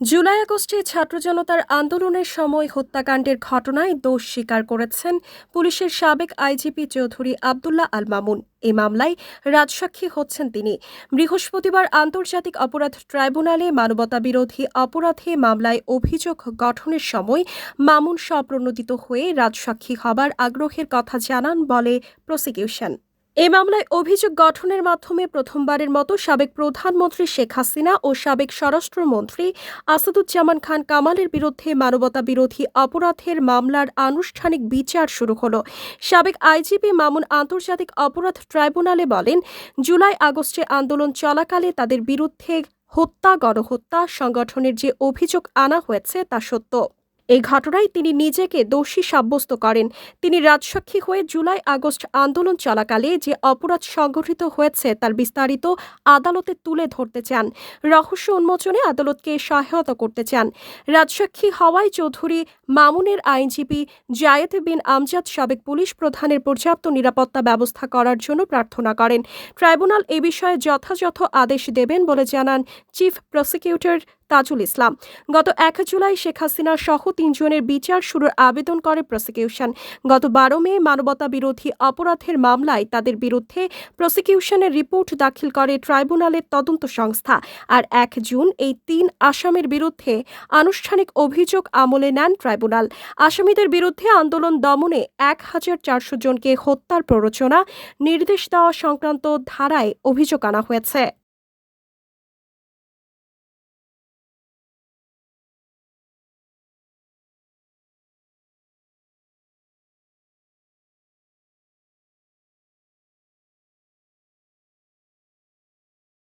জুলাই আগস্টে ছাত্র জনতার আন্দোলনের সময় হত্যাকাণ্ডের ঘটনায় দোষ স্বীকার করেছেন পুলিশের সাবেক আইজিপি চৌধুরী আবদুল্লাহ আল মামুন। এ মামলায় রাজসাক্ষী হচ্ছেন তিনি। বৃহস্পতিবার আন্তর্জাতিক অপরাধ ট্রাইব্যুনালে মানবতা বিরোধী অপরাধে মামলায় অভিযোগ গঠনের সময় মামুন স্বপ্রণোদিত হয়ে রাজসাক্ষী হবার আগ্রহের কথা জানান বলে প্রসিকিউশন। এই মামলায় অভিযোগ গঠনের মাধ্যমে প্রথমবারের মতো সাবেক প্রধানমন্ত্রী শেখ হাসিনা ও সাবেক স্বরাষ্ট্রমন্ত্রী আসাদুজ্জামান খান কামালের বিরুদ্ধে মানবতা বিরোধী অপরাধের মামলার আনুষ্ঠানিক বিচার শুরু হলো। সাবেক আইজিপি মামুন আন্তর্জাতিক অপরাধ ট্রাইব্যুনালে বলেন, জুলাই আগস্টে আন্দোলন চলাকালে তাদের বিরুদ্ধে হত্যা, গণহত্যা, সংগঠনের যে অভিযোগ আনা হয়েছে তা সত্য। এই ঘটনায় তিনি নিজেকে দোষী সাব্যস্ত করেন। তিনি রাজসাক্ষী হয়ে জুলাই আগস্ট আন্দোলন চলাকালে যে অপরাধ সংগঠিত হয়েছে তার বিস্তারিত আদালতে তুলে ধরতে চান। রহস্য উন্মোচনে আদালতকে সহায়তা করতে চান। রাজসাক্ষী হওয়ায় চৌধুরী মামুনের আইনজীবী জায়েদ বিন আমজাদ সাবেক পুলিশ প্রধানের পর্যাপ্ত নিরাপত্তা ব্যবস্থা করার জন্য প্রার্থনা করেন। ট্রাইব্যুনাল এ বিষয়ে যথাযথ আদেশ দেবেন বলে জানান চিফ প্রসিকিউটর তাজুল ইসলাম। গত এক জুলাই শেখ হাসিনা সহ তিনজনের বিচার শুরুর আবেদন করে প্রসিকিউশন গত বারো মে মানবতা বিরোধী অপরাধের মামলায় তাদের বিরুদ্ধে প্রসিকিউশনের রিপোর্ট দাখিল করে ট্রাইব্যুনালের তদন্ত সংস্থা। আর এক জুন এই তিন আসামির বিরুদ্ধে আনুষ্ঠানিক অভিযোগ আমলে নেন ট্রাইব্যুনাল। আসামিদের বিরুদ্ধে আন্দোলন দমনে এক হাজার চারশো জনকে হত্যার প্ররোচনা, নির্দেশ দেওয়া সংক্রান্ত ধারায় অভিযোগ আনা হয়েছে।